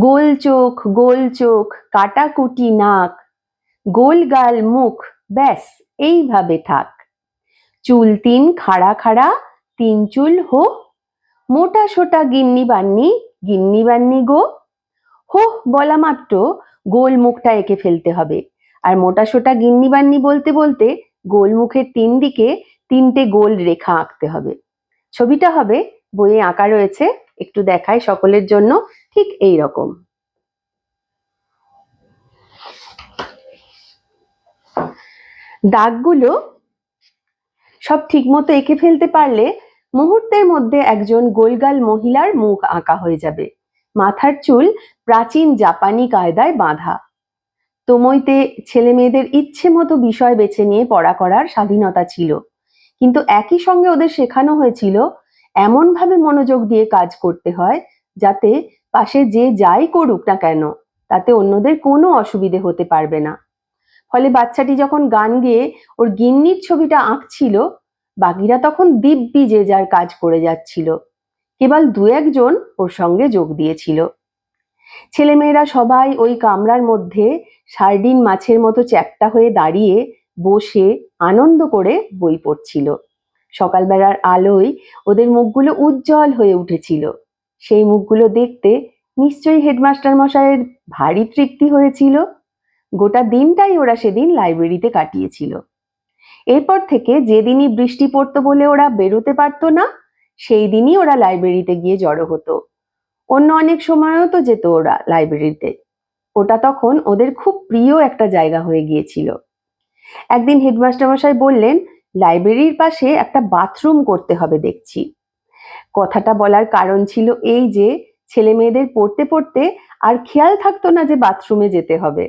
গোল চোখ গোল চোখ, কাটাকুটি নাক, গোল গাল মুখ, ব্যাস, এইভাবে থাক। চুল তিন খাড়া খাড়া, তিন চুল হো। মোটা সোটা গিন্নি বান্নি গিন্নি বান্নি গো। হো, বলা মাত্র, গোল মুখটা এঁকে ফেলতে হবে। আর মোটা সোটা গিন্নি বান্নি বলতে বলতে, গোল মুখের তিন দিকে তিনটে গোল রেখা আঁকতে হবে। ছবিটা হবে, বইয়ে আঁকা রয়েছে একটু দেখাই সকলের জন্য, ঠিক এই রকম দাগগুলো সব ঠিকমতো এঁকে ফেলতে পারলে মুহূর্তের মধ্যে একজন গোলগাল মহিলার মুখ আঁকা হয়ে যাবে। মাথার চুল প্রাচীন জাপানি কায়দায় বাঁধা। তোমইতে ছেলে মেয়েদের ইচ্ছে মতো বিষয় বেছে নিয়ে পড়া করার স্বাধীনতা ছিল। কিন্তু একই সঙ্গে ওদের শেখানো হয়েছিল এমনভাবে মনোযোগ দিয়ে কাজ করতে হয় যাতে পাশে যে যাই করুক না কেন, তাতে অন্যদের কোনো অসুবিধে হতে পারবে না। ফলে বাচ্চাটি যখন গান গেয়ে ওর গিন্নির ছবিটা আঁকছিল, বাকিরা তখন দিব্যি যে যার কাজ করে যাচ্ছিল। কেবল দু একজন ওর সঙ্গে যোগ দিয়েছিল। ছেলেমেয়েরা সবাই ওই কামরার মধ্যে সার্ডিন মাছের মতো চ্যাপ্টা হয়ে দাঁড়িয়ে বসে আনন্দ করে বই পড়ছিল। সকালবেলার আলোয় ওদের মুখগুলো উজ্জ্বল হয়ে উঠেছিল। সেই মুখগুলো দেখতে নিশ্চয়ই হেডমাস্টার মশাইয়ের ভারী তৃপ্তি হয়েছিল। গোটা দিনটাই ওরা সেদিন লাইব্রেরিতে কাটিয়েছিল। এরপর থেকে যেদিনই বৃষ্টি পড়তো বলে ওরা বেরোতে পারতো না, সেই দিনই ওরা লাইব্রেরিতে গিয়ে জড়ো হতো। অন্য অনেক সময়ও তো যেত ওরা লাইব্রেরিতে। ওটা তখন ওদের খুব প্রিয় একটা জায়গা হয়ে গিয়েছিল। একদিন হেডমাস্টার মশাই বললেন লাইব্রেরির পাশে একটা বাথরুম করতে হবে দেখছি। কথাটা বলার কারণ ছিল এই যে, ছেলে মেয়েদের পড়তে পড়তে আর খেয়াল থাকতো না যে বাথরুমে যেতে হবে।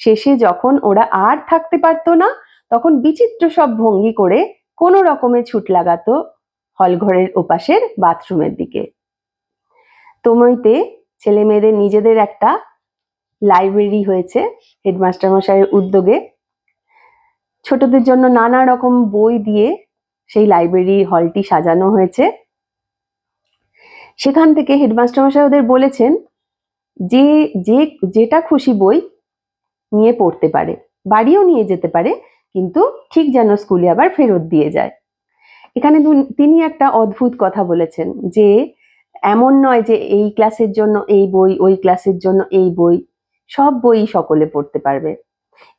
শেষে যখন ওরা আর থাকতে পারতো না, তখন বিচিত্র সব ভঙ্গি করে কোনো রকমে ছুট লাগাতো হলঘরের ওপাশের বাথরুমের দিকে। তোমইতে ছেলে মেয়েদের নিজেদের একটা লাইব্রেরি হয়েছে হেডমাস্টার মশাইয়ের উদ্যোগে। ছোটদের জন্য নানা রকম বই দিয়ে সেই লাইব্রেরি হলটি সাজানো হয়েছে। সেখান থেকে হেডমাস্টার মশাই ওদের বলেছেন যে যে, যেটা খুশি বই নিয়ে পড়তে পারে, বাড়িও নিয়ে যেতে পারে, কিন্তু ঠিক যেন স্কুলে আবার ফেরত দিয়ে যায়। এখানে তিনি একটা অদ্ভুত কথা বলেছেন যে, এমন নয় যে এই ক্লাসের জন্য এই বই, ওই ক্লাসের জন্য এই বই, সব বই সকলে পড়তে পারবে।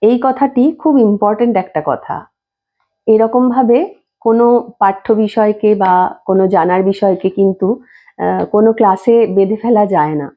এই কথাটি খুব ইম্পর্টেন্ট একটা কথা। এরকম ভাবে কোনো পাঠ্য বিষয়কে বা কোনো জানার বিষয়কে কিন্তু কোনো ক্লাসে বেঁধে ফেলা যায় না।